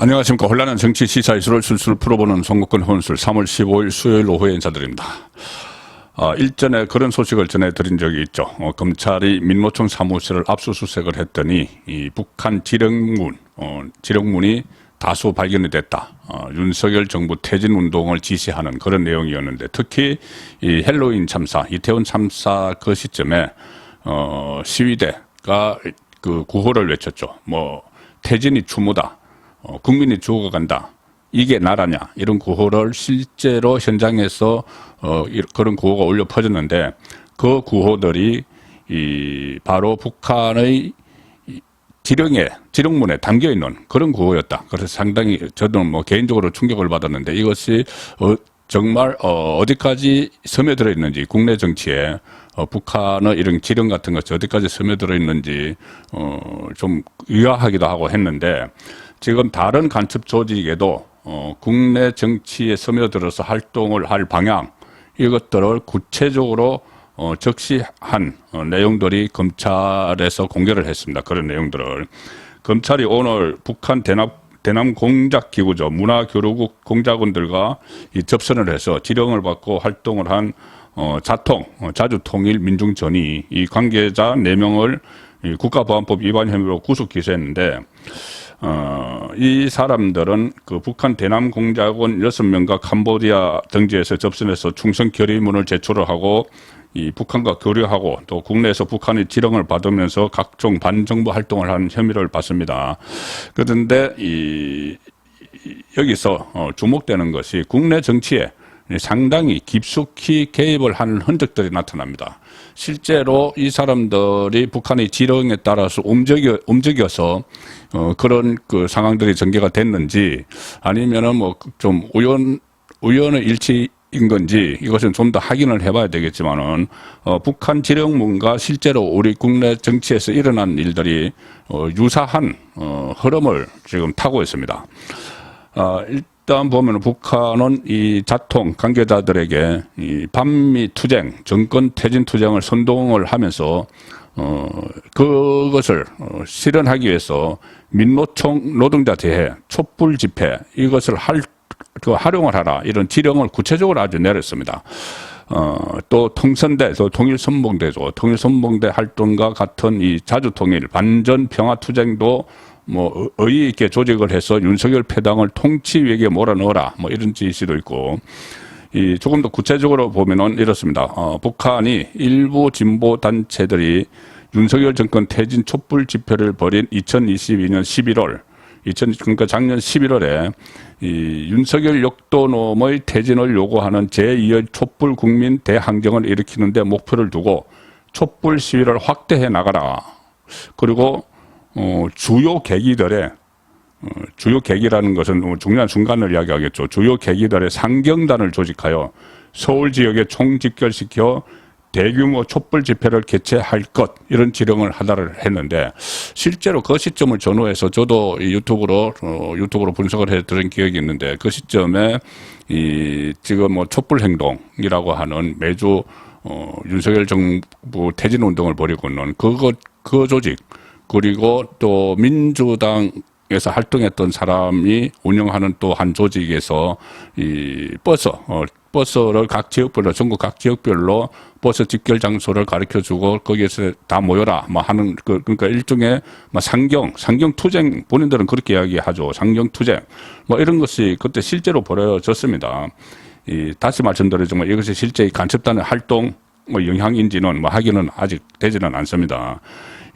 안녕하십니까. 혼란한 정치 시사 이수를 술술 풀어보는 송국근 혼술 3월 15일 수요일 오후에 인사드립니다. 아, 일전에 그런 소식을 전해드린 적이 있죠. 어, 검찰이 민노총 사무실을 압수수색을 했더니 이 북한 지령문, 어, 지령문이 다수 발견이 됐다. 어, 윤석열 정부 퇴진 운동을 지시하는 그런 내용이었는데 특히 이 헬로윈 참사, 이태원 참사 그 시점에 어, 시위대가 그 구호를 외쳤죠. 뭐 퇴진이 추모다. 어, 국민이 죽어간다. 이게 나라냐 이런 구호를 실제로 현장에서 어, 이- 그런 구호가 울려 퍼졌는데 그 구호들이 이 바로 북한의 이 지령에 지령문에 담겨 있는 그런 구호였다. 그래서 상당히 저도 뭐 개인적으로 충격을 받았는데 이것이 어, 정말 어, 어디까지 스며들어 있는지 국내 정치에 어, 북한의 이런 지령 같은 것이 어디까지 스며들어 있는지 어, 좀 의아하기도 하고 했는데 지금 다른 간첩 조직에도 어, 국내 정치에 스며들어서 활동을 할 방향 이것들을 구체적으로 어, 적시한 어, 내용들이 검찰에서 공개를 했습니다. 그런 내용들을 검찰이 오늘 북한 대남 대남 공작 기구죠 문화교류국 공작원들과 이 접선을 해서 지령을 받고 활동을 한 어, 자통 어, 자주통일 민중전이 이 관계자 4명을 이 국가보안법 위반 혐의로 구속 기소했는데 어, 이 사람들은 그 북한 대남 공작원 6명과 캄보디아 등지에서 접선해서 충성 결의문을 제출을 하고 이 북한과 교류하고 또 국내에서 북한의 지령을 받으면서 각종 반정부 활동을 한 혐의를 받습니다. 그런데 이 이- 여기서 어, 주목되는 것이 국내 정치에 상당히 깊숙이 개입을 하는 흔적들이 나타납니다. 실제로 이 사람들이 북한의 지령에 따라서 움직여, 움직여서 어, 그런 그 상황들이 전개가 됐는지 아니면은 뭐 좀 우연 우연의 일치 인 건지 이것은 좀 더 확인을 해봐야 되겠지만은 어, 북한 지령문과 실제로 우리 국내 정치에서 일어난 일들이 어, 유사한 어, 흐름을 지금 타고 있습니다. 어, 일단 보면 북한은 이 자통 관계자들에게 이 반미 투쟁, 정권 퇴진 투쟁을 선동을 하면서 어, 그것을 어, 실현하기 위해서 민노총 노동자 대회, 촛불 집회 이것을 할, 그 활용을 하라 이런 지령을 구체적으로 아주 내렸습니다. 어, 또 통선대, 또 통일선봉대죠. 통일선봉대 활동과 같은 이 자주통일, 반전 평화투쟁도 뭐 의의 있게 조직을 해서 윤석열 패당을 통치 위기에 몰아넣어라 뭐 이런 지시도 있고 이 조금 더 구체적으로 보면은 이렇습니다. 어, 북한이 일부 진보 단체들이 윤석열 정권 퇴진 촛불 집회를 벌인 2022년 11월 2000 그러니까 작년 11월에 이 윤석열 역도놈의 퇴진을 요구하는 제2의 촛불 국민 대항정을 일으키는데 목표를 두고 촛불 시위를 확대해 나가라. 그리고 어, 주요 계기들의 어, 주요 계기라는 것은 뭐 중요한 순간을 이야기하겠죠. 주요 계기들의 상경단을 조직하여 서울 지역에 총집결시켜 대규모 촛불 집회를 개최할 것 이런 지령을 하다를 했는데 실제로 그 시점을 전후해서 저도 이 유튜브로 어, 유튜브로 분석을 해 들은 기억이 있는데 그 시점에 이 지금 뭐 촛불 행동이라고 하는 매주 어, 윤석열 정부 퇴진 운동을 벌이고 있는 그거 그 조직 그리고 또 민주당 에서 활동했던 사람이 운영하는 또 한 조직에서 이 버스 어, 버스를 각 지역별로 전국 각 지역별로 버스 집결 장소를 가르쳐 주고 거기에서 다 모여라 뭐 하는 그 그러니까 일종의 뭐 상경 상경 투쟁 본인들은 그렇게 이야기하죠 상경 투쟁 뭐 이런 것이 그때 실제로 벌어졌습니다. 이 다시 말씀드리지만 이것이 실제 이 간첩단의 활동 뭐 영향인지는 뭐 하기는 아직 되지는 않습니다.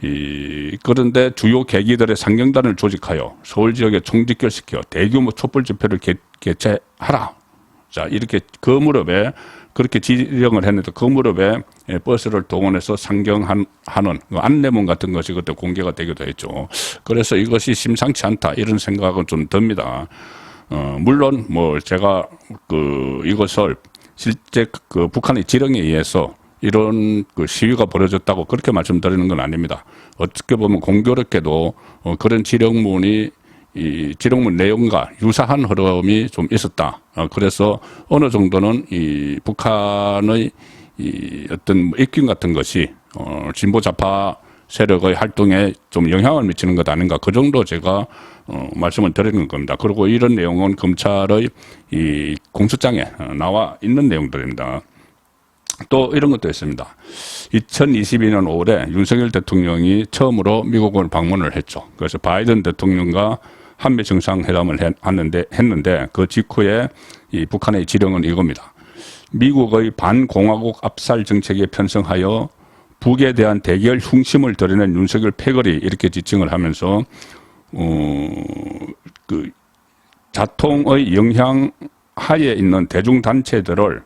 이 그런데 주요 계기들의 상경단을 조직하여 서울 지역에 총집결시켜 대규모 촛불 집회를 개, 개최하라. 자 이렇게 그 무렵에 그렇게 지령을 했는데 그 무렵에 예, 버스를 동원해서 상경하는 그 안내문 같은 것이 그때 공개가 되기도 했죠. 그래서 이것이 심상치 않다 이런 생각은 좀 듭니다. 어, 물론 뭐 제가 그 이것을 실제 그 북한의 지령에 의해서 이런 그 시위가 벌어졌다고 그렇게 말씀드리는 건 아닙니다. 어떻게 보면 공교롭게도 어, 그런 지령문이 이 지령문 내용과 유사한 흐름이 좀 있었다. 어, 그래서 어느 정도는 이 북한의 이 어떤 뭐 입김 같은 것이 어, 진보 좌파 세력의 활동에 좀 영향을 미치는 것 아닌가 그 정도 제가 어, 말씀을 드리는 겁니다. 그리고 이런 내용은 검찰의 이 공소장에 어, 나와 있는 내용들입니다. 또 이런 것도 있습니다. 2022년 5월에 윤석열 대통령이 처음으로 미국을 방문을 했죠. 그래서 바이든 대통령과 한미 정상회담을 해- 했는데, 했는데 그 직후에 이 북한의 지령은 이겁니다. 미국의 반공화국 압살 정책에 편성하여 북에 대한 대결 흉심을 드러낸 윤석열 패거리 이렇게 지칭을 하면서 어, 그 자통의 영향 하에 있는 대중단체들을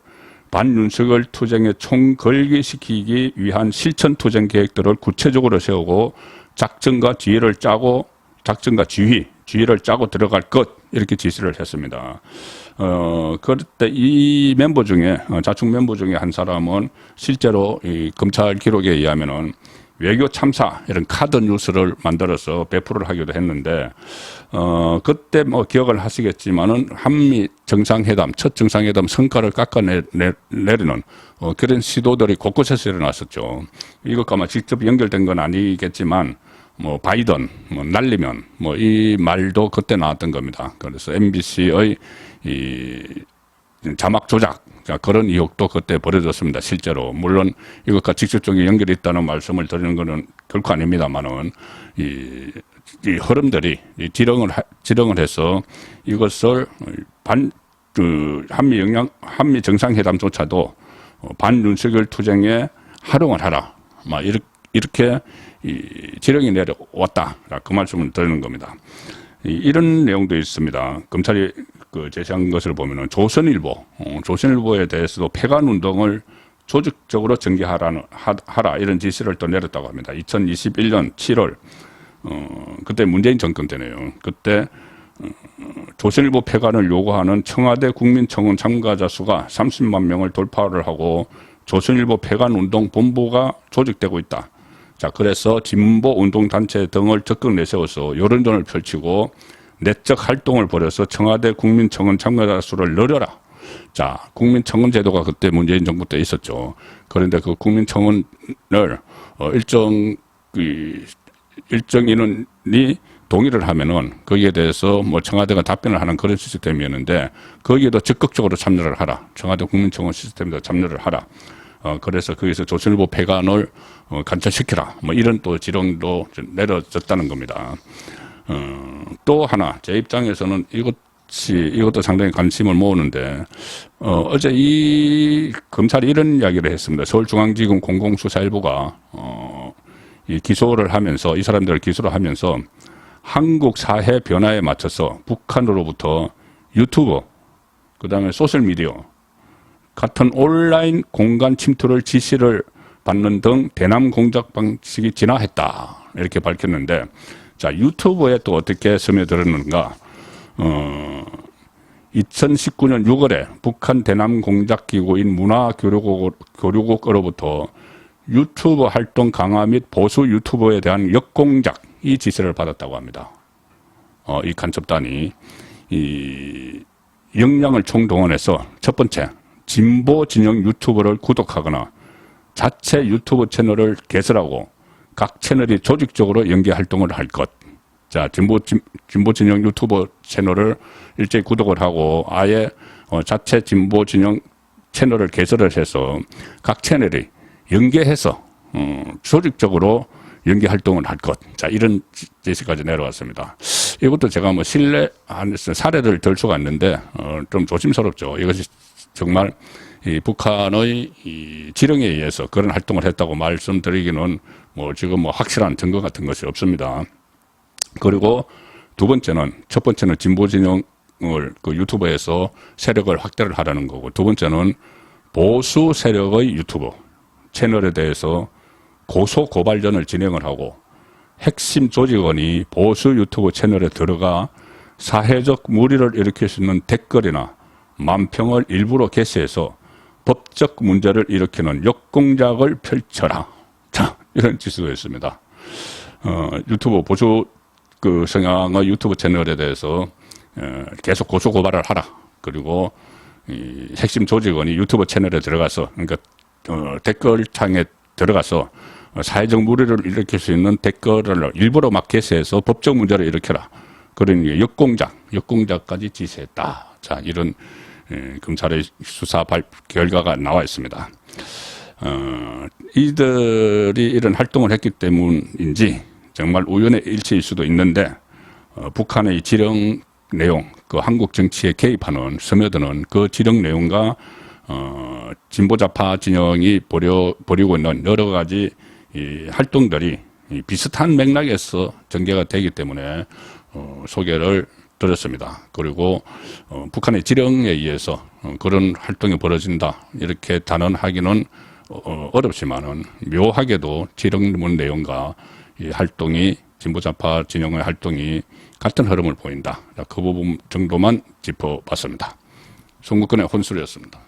반윤석열 투쟁에 총걸기시키기 위한 실천 투쟁 계획들을 구체적으로 세우고 작전과 지휘를 짜고 작전과 지휘, 지휘를 짜고 들어갈 것 이렇게 지시를 했습니다. 어, 그때 이 멤버 중에 어, 자축 멤버 중에 한 사람은 실제로 이 검찰 기록에 의하면은 외교 참사 이런 카드 뉴스를 만들어서 배포를 하기도 했는데 어 그때 뭐 기억을 하시겠지만은 한미 정상회담 첫 정상회담 성과를 깎아내리는 어 그런 시도들이 곳곳에서 일어났었죠. 이것과 뭐 직접 연결된 건 아니겠지만 뭐 바이든 뭐 날리면 뭐 이 말도 그때 나왔던 겁니다. 그래서 MBC의 이 자막 조작 자, 그런 의혹도 그때 벌어졌습니다. 실제로 물론 이것과 직접적인 연결이 있다는 말씀을 드리는 것은 결코 아닙니다만은 이, 이 흐름들이 이 지령을 하- 지령을 해서 이것을 반 그 한미 영향 한미 정상회담조차도 어, 반윤석열 투쟁에 활용을 하라. 막 이렇게 이렇게 이 지령이 내려왔다. 그 말씀을 드리는 겁니다. 이- 이런 내용도 있습니다. 검찰이 그 제시한 것을 보면은 조선일보, 어, 조선일보에 대해서도 폐간 운동을 조직적으로 전개하라는 하, 하라 이런 지시를 또 내렸다고 합니다. 2021년 7월 어, 그때 문재인 정권 때네요. 그때 어, 조선일보 폐간을 요구하는 청와대 국민청원 참가자 수가 30만 명을 돌파를 하고 조선일보 폐간 운동 본부가 조직되고 있다. 자, 그래서 진보 운동 단체 등을 적극 내세워서 여론전을 펼치고 내적 활동을 벌여서 청와대 국민청원 참가자 수를 늘려라. 자, 국민청원 제도가 그때 문재인 정부 때 있었죠. 그런데 그 국민청원을 어, 일정 그 일정 인원이 동의를 하면은 거기에 대해서 뭐 청와대가 답변을 하는 그런 시스템이었는데 거기에도 적극적으로 참여를 하라. 청와대 국민청원 시스템에도 참여를 하라. 어, 그래서 거기서 조선일보 폐간을 어, 관철시키라. 뭐 이런 또 지령도 좀 내려졌다는 겁니다. 어, 또 하나 제 입장에서는 이것이 이것도 상당히 관심을 모으는데 어, 어제 이 검찰이 이런 이야기를 했습니다. 서울중앙지검 공공수사일부가 어, 이 기소를 하면서 이 사람들을 기소를 하면서 한국 사회 변화에 맞춰서 북한으로부터 유튜브 그다음에 소셜 미디어 같은 온라인 공간 침투를 지시를 받는 등 대남 공작 방식이 진화했다 이렇게 밝혔는데 자 유튜브에 또 어떻게 스며들었는가 어 2019년 6월에 북한 대남 공작 기구인 문화교류국 교류국으로부터 유튜브 활동 강화 및 보수 유튜버에 대한 역공작 이 지시를 받았다고 합니다. 어, 이 간첩단이 이 역량을 총동원해서 첫 번째 진보 진영 유튜버를 구독하거나 자체 유튜브 채널을 개설하고 각 채널이 조직적으로 연계 활동을 할 것. 자, 진보, 진, 진보 진영 유튜버 채널을 일제히 구독을 하고 아예 어, 자체 진보 진영 채널을 개설을 해서 각 채널이 연계해서 어, 조직적으로 연계 활동을 할 것. 자, 이런 지- 제시까지 내려왔습니다. 이것도 제가 뭐 신뢰 안 했어요. 사례를 들 수가 있는데 어, 좀 조심스럽죠. 이것이 정말 이 북한의 이 지령에 의해서 그런 활동을 했다고 말씀드리기는 뭐 지금 뭐 확실한 증거 같은 것이 없습니다. 그리고 두 번째는 첫 번째는 진보 진영을 그 유튜브에서 세력을 확대를 하라는 거고 두 번째는 보수 세력의 유튜브 채널에 대해서 고소 고발전을 진행을 하고 핵심 조직원이 보수 유튜브 채널에 들어가 사회적 무리를 일으킬 수 있는 댓글이나 만평을 일부러 게시해서 법적 문제를 일으키는 역공작을 펼쳐라. 자, 이런 지수가 있습니다. 어, 유튜브 보수 그 성향의 유튜브 채널에 대해서 어, 계속 고소 고발을 하라. 그리고 이 핵심 조직원이 유튜브 채널에 들어가서 그러니까 어, 댓글창에 들어가서 어, 사회적 무리를 일으킬 수 있는 댓글을 일부러 막 게시해서 법적 문제를 일으켜라. 그러니 역공작, 역공작까지 지시했다. 자, 이런 에, 검찰의 수사 발, 결과가 나와 있습니다. 어, 이들이 이런 활동을 했기 때문인지 정말 우연의 일치일 수도 있는데 어, 북한의 지령 내용, 그 한국 정치에 개입하는 스며드는 그 지령 내용과 어, 진보좌파 진영이 벌여, 벌이고 있는 여러 가지 이 활동들이 이 비슷한 맥락에서 전개가 되기 때문에 어, 소개를 드렸습니다. 그리고 어, 북한의 지령에 의해서 어, 그런 활동이 벌어진다 이렇게 단언하기는 어, 어렵지만은 묘하게도 지령문 내용과 이 활동이 진보좌파 진영의 활동이 같은 흐름을 보인다. 자, 그 부분 정도만 짚어봤습니다. 송국근의 혼술이었습니다.